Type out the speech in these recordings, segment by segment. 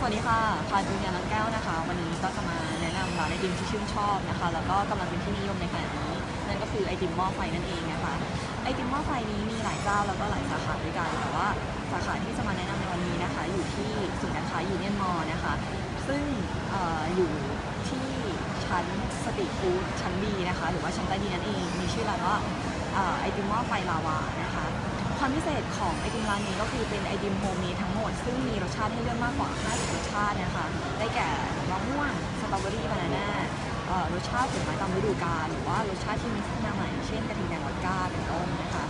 สวัสดีค่ะพาจูเนียนังแก้วนะคะ วันนี้ก็จะมาแนะนำร้านไอติมที่ชื่นชอบนะคะ แล้วก็กำลังเป็นที่นิยมในขณะนี้ นั่นก็คือไอติมหม้อไฟนั่นเองนะคะ ไอติมหม้อไฟนี้มีหลายเจ้าแล้วก็หลายสาขาด้วยกัน แต่ว่าสาขาที่จะมาแนะนำในวันนี้นะคะ อยู่ที่ศูนย์การค้ายูเนียนมอลนะคะ ซึ่งออยู่ที่ชั้นสตรีทฟู้ดชั้นบีนะคะ หรือว่าชั้นใต้ดินนั่นเอง มีชื่อร้านว่าไอติมหม้อไฟลาวานะคะ ความพิเศษของไอติมร้านนี้ก็คือเป็นไอติมโฮมเมดทั้งหมด ซึ่งมีรสชาติให้เลือกมากกว่า 50 รสชาตินะคะ ได้แก่มะม่วง สตรอเบอรี่ บานาน่าเอ่อรสชาติผลไม้ตามฤดูกาลหรือว่ารสชาติที่มีขึ้นมาใหม่ เช่นกระทิงแดงวอดก้าเป็นต้นนะคะ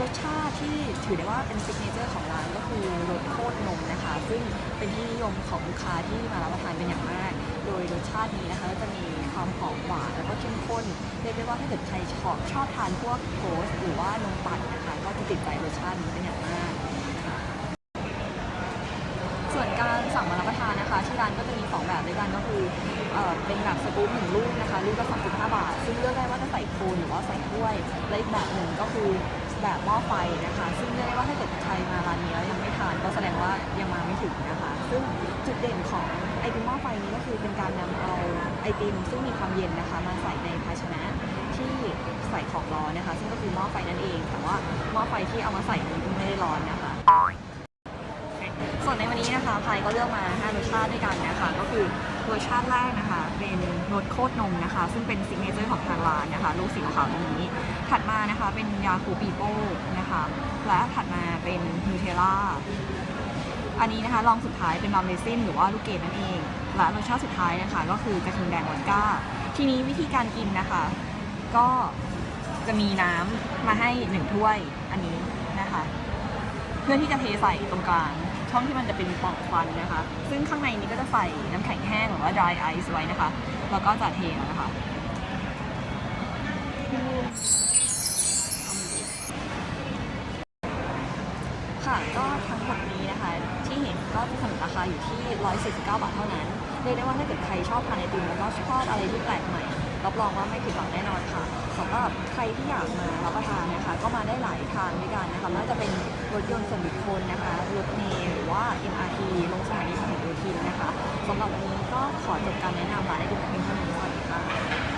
รสชาติที่ถือได้ว่าเป็นซิกเนเจอร์ของร้านก็คือรสโคตรนมนะคะ ซึ่งเป็นที่นิยมของลูกค้าที่มารับประทานเป็นอย่างมากาตินี้นะคะก็จะมีความหอมหวานแล้วก็เข้มข้นเรียกได้ว่าถ้าเกิดใครชอบชอบทานพวกโกสหรือว่านมปั่นนะคะ ก็จะติดใจรสชาตินี้เป็นอย่างมากส่วนการสั่งมารับประทานนะคะที่ร้านก็จะมีสองแบบด้วยกันก็คือเอ่อเป็นแบบสกู๊ปหนึ่งลูกนะคะลูกละ35บาท ซึ่งเลือกได้ว่าจะใส่โคนหรือว่าใส่ถ้วยและอีกแบบหนึ่งก็คือแบบหม้อไฟนะคะ ซึ่งเรียกได้ว่าถ้าเกิดใครมาร้าน ถึงนะคะซึ่งจุดเด่นของไอติมหม้อไฟนี้ก็คือเป็นการนำเอาไอติมซึ่งมีความเย็นนะคะ มาใส่ในภาชนะที่ใส่ของร้อนนะคะ ซึ่งก็คือหม้อไฟนั่นเอง แต่ว่าหม้อไฟที่เอามาใส่นี้ก็ไม่ได้ร้อนนะคะ ส่วนในวันนี้นะคะพายก็เลือกมา5รสชาติด้วยกันนะคะ ก็คือรสชาติแรกนะคะ เป็นรสโคตรนมนะคะ ซึ่งเป็นซิกเนเจอร์ของทางร้านนะคะ ลูกสีขาวตรงนี้ ถัดมานะคะเป็นยาคูปีโป้นะคะ และถัดมาเป็นนูเทลล่า อันนี้นะคะลองสุดท้ายเป็นนอมเรซินหรือว่าลูกเกดนั่นเองและรสชาติสุดท้ายนะคะก็คือกระทิงแดงวอดก้า ทีนี้วิธีการกินนะคะ ก็จะมีน้ำมาให้หนึ่งถ้วยอันนี้นะคะ เพื่อที่จะเทใส่ตรงกลางช่องที่มันจะเป็นปล่องควันนะคะ ซึ่งข้างในนี้ก็จะใส่น้ำแข็งแห้งหรือว่า dry ice ไว้นะคะ แล้วก็จะเทแล้วนะคะ ค่ะก็ทั้งหมดนี้นะคะที่เห็นก็จะเสนอราคาอยู่ที่ 149 บาทเท่านั้นเรียกได้ว่าถ้าเกิดใครชอบทานไอติมแล้วก็ชอบอะไรที่แปลกใหม่รับรองว่าไม่ผิดหวังแน่นอนค่ะสำหรับใครที่อยากมารับประทานนะคะ ก็มาได้หลายทางด้วยกันนะคะไม่ว่าจะเป็นรถยนต์ส่วนบุคคลนะคะรถเมล์หรือว่า MRT ลงสถานีพหลโยธินนะคะสำหรับวันนี้ก็ขอจบการแนะนำร้านไอติมเพียงเท่านี้สวัสดีค่ะ